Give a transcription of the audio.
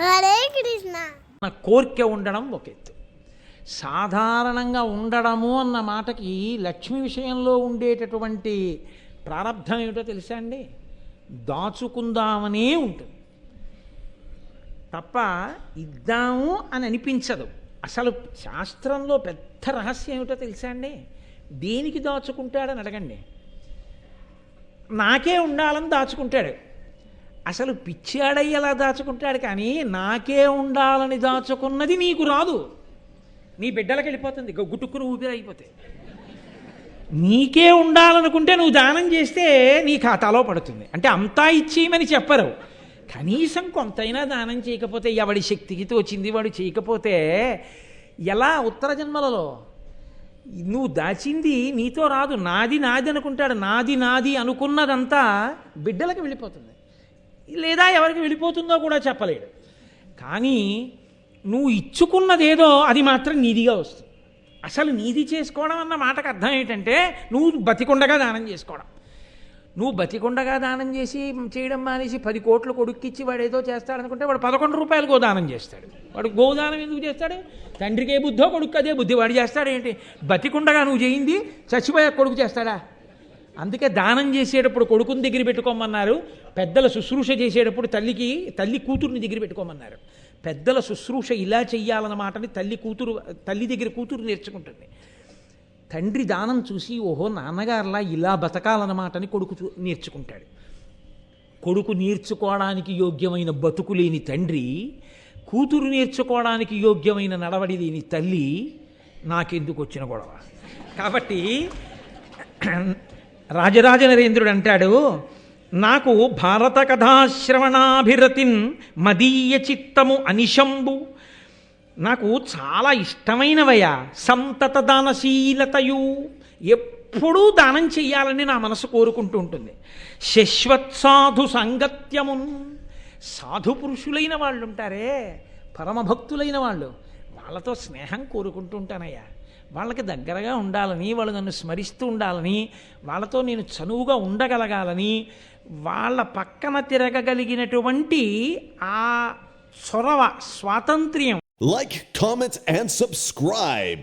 హరే కృష్ణ. నా కోరిక ఉండడం ఒక ఎత్తు. సాధారణంగా ఉండడము అన్న మాటకి లక్ష్మి విషయంలో ఉండేటటువంటి ప్రారంధం ఏమిటో తెలుసా అండి? దాచుకుందామనే ఉంటుంది. తప్ప ఇద్దాము అని అనిపించదు. అసలు శాస్త్రంలో పెద్ద రహస్యం ఏమిటో తెలుసా అండి? దేనికి దాచుకుంటాడని అడగండి. నాకే ఉండాలని దాచుకుంటాడు. అసలు పిచ్చాడై ఎలా దాచుకుంటాడు కానీ నాకే ఉండాలని దాచుకున్నది నీకు రాదు. నీ బిడ్డలకు వెళ్ళిపోతుంది. గ- ఊపిరి అయిపోతే. నీకే ఉండాలనుకుంటే నువ్వు దానం చేస్తే నీ ఖాతాలో పడుతుంది. అంటే అంతా ఇచ్చేయమని చెప్పరు. కనీసం కొంతైనా దానం చేయకపోతే ఎవడి శక్తికి తోచింది వాడు చేయకపోతే ఎలా ఉత్తర జన్మలలో? నువ్వు దాచింది నీతో రాదు. నాది నాది అనుకుంటాడు. నాది నాది అనుకున్నదంతా బిడ్డలకు వెళ్ళిపోతుంది. లేదా ఎవరికి వెళ్ళిపోతుందో కూడా చెప్పలేడు. కానీ నువ్వు ఇచ్చుకున్నదేదో అది మాత్రం నీదిగా వస్తుంది. అసలు నీది చేసుకోవడం అన్న మాటకు అర్థం ఏంటంటే నువ్వు బతికుండగా దానం చేసుకోవడం. నువ్వు బతికుండగా దానం చేసి చేయడం మానేసి పది కోట్లు కొడుక్కిచ్చి వాడు ఏదో చేస్తాడనుకుంటే వాడు పదకొండు రూపాయలు గోదానం చేస్తాడు. వాడు గోదానం ఎందుకు చేస్తాడు? తండ్రికి ఏ బుద్ధో కొడుకు అదే బుద్ధి. వాడు చేస్తాడు ఏంటి? బతికుండగా నువ్వు చేయింది చచ్చిపోయా కొడుకు చేస్తాడా? అందుకే దానం చేసేటప్పుడు కొడుకుని దగ్గర పెట్టుకోమన్నారు పెద్దల శుశ్రూష చేసేటప్పుడు తల్లికి తల్లి కూతురుని దగ్గర పెట్టుకోమన్నారు. పెద్దల శుశ్రూష ఇలా చెయ్యాలన్న మాటని తల్లి కూతురు తల్లి దగ్గర కూతురు నేర్చుకుంటుంది. తండ్రి దానం చూసి ఓహో నాన్నగారులా ఇలా బతకాలన్నమాటని కొడుకు చూ- నేర్చుకుంటాడు. కొడుకు నేర్చుకోవడానికి యోగ్యమైన బతుకు లేని తండ్రి కూతురు నేర్చుకోవడానికి యోగ్యమైన నడవడి లేని తల్లి నాకెందుకు వచ్చిన గొడవ? కాబట్టి రాజరాజ నరేంద్రుడు అంటాడు నాకు భారత కథాశ్రవణాభిరతిన్ మదీయ చిత్తము అనిశంబు. నాకు చాలా ఇష్టమైనవయ్యా సంతత దానశీలతయు. ఎప్పుడూ దానం చెయ్యాలని నా మనసు కోరుకుంటూ ఉంటుంది. శశ్వత్సాధు సంగత్యమున్ సాధు పురుషులైన వాళ్ళు ఉంటారే పరమభక్తులైన వాళ్ళు. వాళ్ళతో స్నేహం కోరుకుంటూ ఉంటానయ్యా. వాళ్ళకి దగ్గరగా ఉండాలని వాళ్ళు నన్ను స్మరిస్తూ ఉండాలని వాళ్ళతో నేను చనువుగా ఉండగలగాలని వాళ్ళ పక్కన తిరగగలిగినటువంటి ఆ చొరవ స్వాతంత్ర్యం. Like comment, and subscribe